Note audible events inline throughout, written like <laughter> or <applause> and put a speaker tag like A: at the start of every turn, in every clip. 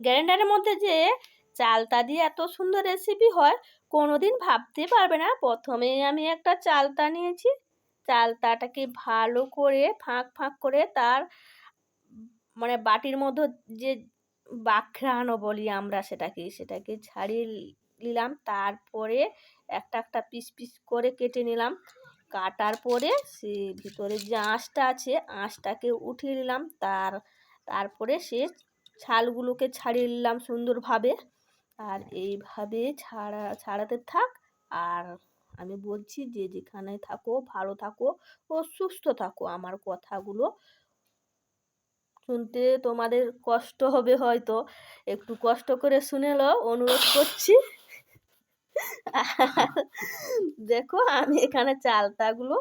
A: গ্রাইন্ডারের মধ্যে যে চালতা দিয়ে এত সুন্দর রেসিপি হয় কোনো দিন ভাবতে পারবে না। প্রথমেই আমি একটা চালতা নিয়েছি। চালতাটাকে ভালো করে ফাঁক ফাঁক করে তার মানে বাটির মধ্যে যে বাখরানো বলি আমরা সেটাকে সেটাকে ছাড়িয়ে নিলাম। তারপরে একটা একটা পিস পিস করে কেটে নিলাম। কাটার পরে সে ভিতরে যে আঁশটা আছে, আঁশটাকে উঠিয়ে নিলাম। তার, তারপরে সে ছালগুলোকে ছাড়িয়ে নিলাম সুন্দরভাবে। আর এইভাবে ছাড়া ছাড়াতে থাক। আর আমি বলছি যে যেখানে থাকো ভালো থাকো ও সুস্থ থাকো। আমার কথাগুলো শুনতে তোমাদের কষ্ট হবে হয়তো। একটু কষ্ট করে শুনে লো অনুরোধ করছি। <laughs> দেখো আমি এখানে চালতাগুলো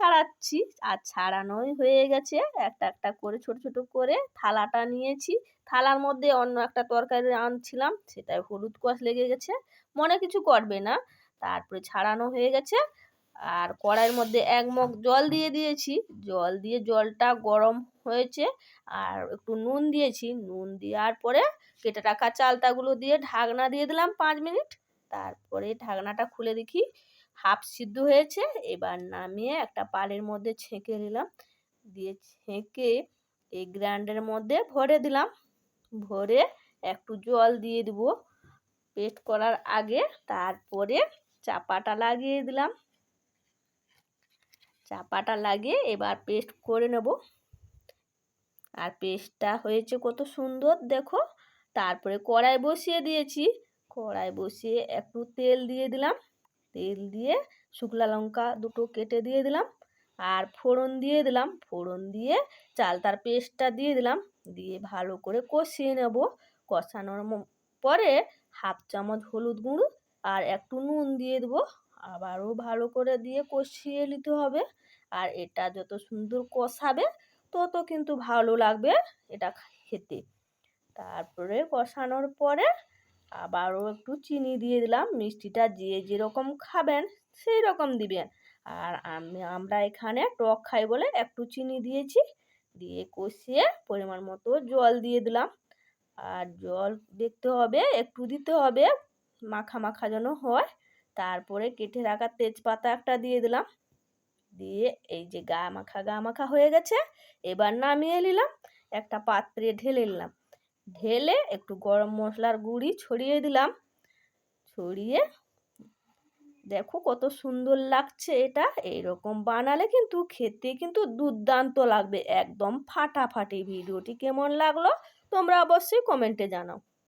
A: ছাড়াচ্ছি। আর ছাড়ানোই হয়ে গেছে। একটা একটা করে ছোট ছোট করে থালাটা নিয়েছি। থালার মধ্যে অন্য একটা তরকারি আনছিলাম সেটাই হলুদ কোয়াশ লেগে গেছে। মনে কিছু করবে না। তারপরে ছাড়ানো হয়ে গেছে। আর কড়াইয়ের মধ্যে এক মগ জল দিয়ে দিয়েছি। জল দিয়ে জলটা গরম হয়েছে। আর একটু নুন দিয়েছি। নুন দেওয়ার পরে কেটে রাখা চালতাগুলো দিয়ে ঢাকনা দিয়ে দিলাম পাঁচ মিনিট। তারপরে ঢাকনাটা খুলে দেখি। হাফ সিদ্ধ হয়েছে, এবার নামিয়ে একটা পালের মধ্যে ছেঁকে নিলাম। দিয়ে ছেঁকে এই গ্রাইন্ডারের মধ্যে ভরে দিলাম। ভরে একটু জল দিয়ে দেবো। পেস্ট করার আগে তারপরে চাপাটা লাগিয়ে দিলাম। চাপাটা লাগিয়ে এবার পেস্ট করে নেব। আর পেস্টটা হয়েছে কত সুন্দর, দেখো। তারপরে কড়াই বসিয়ে দিয়েছি। কড়াই বসিয়ে একটু তেল দিয়ে দিলাম। তেল দিয়ে শুকনো লঙ্কা দুটো কেটে দিয়ে দিলাম। আর ফোড়ন দিয়ে দিলাম। ফোড়ন দিয়ে চালতার পেস্টটা দিয়ে দিলাম। দিয়ে ভালো করে কষিয়ে নেব। কষানোর পরে হাফ চামচ হলুদ গুঁড়ো আর একটু নুন দিয়ে দেবো। আবারও ভালো করে দিয়ে কষিয়ে নিতে হবে। আর এটা যত সুন্দর কষাবে, তত কিন্তু ভালো লাগবে এটা খেতে। তারপরে কষানোর পরে আবারও একটু চিনি দিয়ে দিলাম। মিষ্টিটা যে যেরকম খাবেন সেই রকম দিবেন। আর আমি, আমরা এখানে টক খাই বলে একটু চিনি দিয়েছি। দিয়ে কষিয়ে পরিমাণ মতো জল দিয়ে দিলাম। আর জল দেখতে হবে, একটু দিতে হবে, মাখা মাখা যেন হয়। তারপরে কেটে রাখা তেজপাতা একটা দিয়ে দিলাম। দিয়ে এই যে গা মাখা গা মাখা হয়ে গেছে, এবার নামিয়ে নিলাম। একটা পাত্রে ঢেলে নিলাম। ঢেলে একটু গরম মশলার গুঁড়ি ছড়িয়ে দিলাম। ছড়িয়ে দেখো কত সুন্দর লাগছে এটা। এইরকম বানালে কিন্তু খেতে কিন্তু দুর্দান্ত লাগবে। একদম ফাটাফাটি ভিডিওটি কেমন লাগল তোমরা অবশ্যই কমেন্টে জানাও।